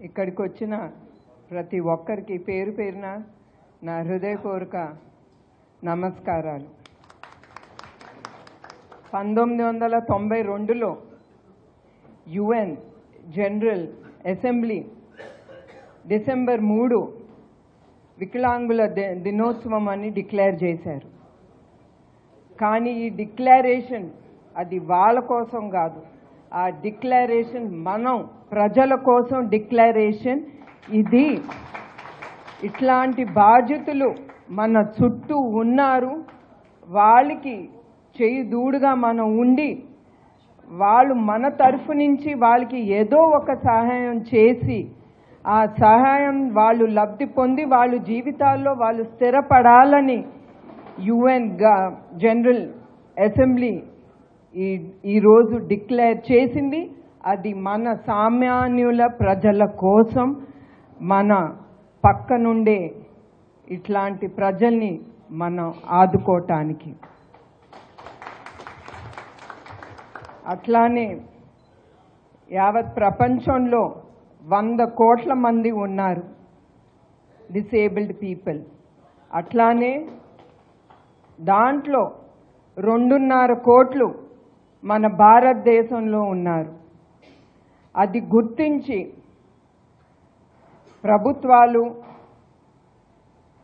ఇక్కడికి వచ్చిన ప్రతి ఒక్కరికి పేరు పేరున నా హృదయపూర్వక నమస్కారాలు. పంతొమ్మిది వందల తొంభై రెండులో యుఎన్ జనరల్ అసెంబ్లీ డిసెంబర్ మూడు వికలాంగుల ది- దినోత్సవం అని డిక్లేర్ చేశారు. కానీ ఈ డిక్లరేషన్ అది వాళ్ళ కోసం కాదు ఆ డిక్లరేషన్ మనం ప్రజల కోసం డిక్లరేషన్ ఇది ఇట్లాంటి బాధ్యతలు మన చుట్టూ ఉన్నారు. వాళ్ళకి చేయి దూడుగా మనం ఉండి వాళ్ళు మన తరఫు నుంచి వాళ్ళకి ఏదో ఒక సహాయం చేసి ఆ సహాయం వాళ్ళు లబ్ధి పొంది వాళ్ళు జీవితాల్లో వాళ్ళు స్థిరపడాలని యుఎన్ జనరల్ అసెంబ్లీ ఈ ఈరోజు డిక్లేర్ చేసింది అది మన సామాన్యుల ప్రజల కోసం మన పక్క నుండే ఇట్లాంటి ప్రజల్ని మనం ఆదుకోవటానికి అట్లానే యావత్ ప్రపంచంలో వంద కోట్ల మంది ఉన్నారు డిసేబుల్డ్ పీపుల్. అట్లానే దాంట్లో రెండున్నర కోట్లు మన భారతదేశంలో ఉన్నారు. అది గుర్తించి ప్రభుత్వాలు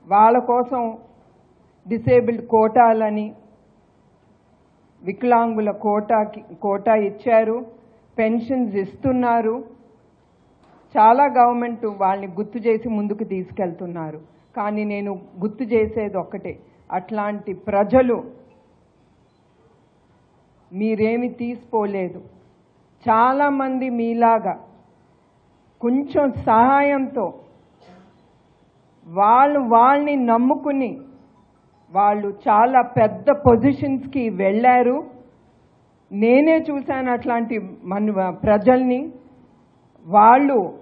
వాళ్ళ కోసం డిసేబుల్డ్ కోటాలని వికలాంగుల కోటాకి కోటా ఇచ్చారు పెన్షన్స్ ఇస్తున్నారు. చాలా గవర్నమెంట్ వాళ్ళని గుర్తు చేసి ముందుకు తీసుకెళ్తున్నారు. కానీ నేను గుర్తు చేసేది ఒక్కటే అట్లాంటి ప్రజలు మీరేమి తీసుకోలేదు చాలామంది మీలాగా కొంచెం సహాయంతో వాళ్ళు వాళ్ళని నమ్ముకుని వాళ్ళు చాలా పెద్ద పొజిషన్స్కి వెళ్ళారు. నేనే చూశాను అట్లాంటి మన ప్రజల్ని. వాళ్ళు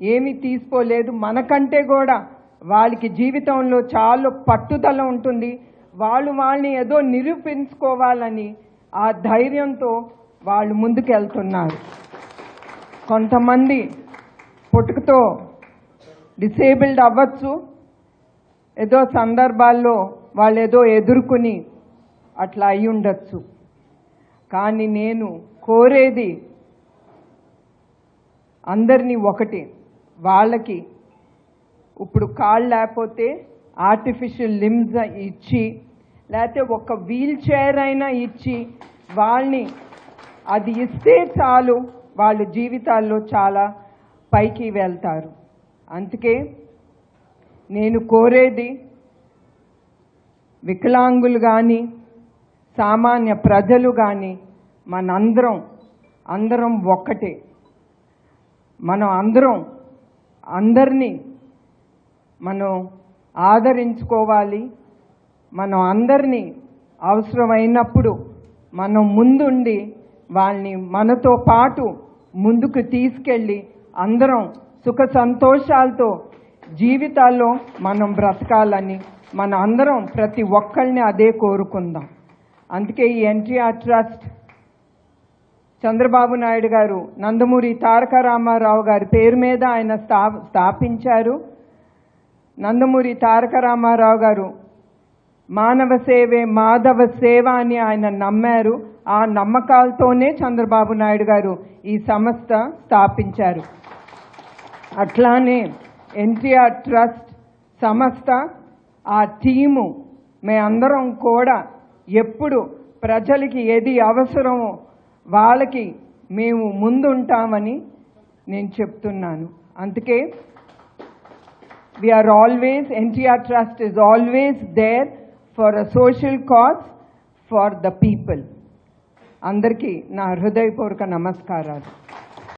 ఏమీ తీసుకోలేదు మనకంటే కూడా వాళ్ళకి జీవితంలో చాలా పట్టుదల ఉంటుంది. వాళ్ళు వాళ్ళని ఏదో నిరూపించుకోవాలని ఆ ధైర్యంతో వాళ్ళు ముందుకెళ్తున్నారు. కొంతమంది పుట్టుకతో డిసేబుల్డ్ అవ్వచ్చు. ఏదో సందర్భాల్లో వాళ్ళు ఏదో ఎదుర్కొని అట్లా అయి ఉండొచ్చు. కానీ నేను కోరేది అందరినీ ఒకటి. వాళ్ళకి ఇప్పుడు కాళ్ళు లేకపోతే ఆర్టిఫిషియల్ లిమ్స్ ఇచ్చి లేకపోతే ఒక వీల్ చైర్ అయినా ఇచ్చి వాళ్ళని అది ఇస్తే చాలు వాళ్ళ జీవితాల్లో చాలా పైకి వెళ్తారు. అందుకే నేను కోరేది వికలాంగులు కానీ సామాన్య ప్రజలు కానీ మనందరం అందరం ఒక్కటే. మనం అందరం అందరినీ మనం ఆదరించుకోవాలి. మనం అందరినీ అవసరమైనప్పుడు మనం ముందుండి వాళ్ళని మనతో పాటు ముందుకు తీసుకెళ్ళి అందరం సుఖ సంతోషాలతో జీవితాల్లో మనం బ్రతకాలని మన అందరం ప్రతి ఒక్కరిని అదే కోరుకుందాం. అందుకే ఈ ఎన్టీఆర్ ట్రస్ట్ చంద్రబాబు నాయుడు గారు నందమూరి తారక రామారావు గారి పేరు మీద ఆయన స్థా స్థాపించారు. నందమూరి తారక రామారావు గారు మానవ సేవే మాధవ సేవ అని ఆయన నమ్మారు. ఆ నమ్మకాలతోనే చంద్రబాబు నాయుడు గారు ఈ సంస్థ స్థాపించారు. అట్లానే ఎన్టీఆర్ ట్రస్ట్ సంస్థ ఆ టీము మేమందరం కూడా ఎప్పుడు ప్రజలకి ఏది అవసరమో వాళ్ళకి మేము ముందుంటామని నేను చెప్తున్నాను. అందుకే we are always NTR trust is always there for a social cause for the people అందరికీ నా హృదయపూర్వక నమస్కారాలు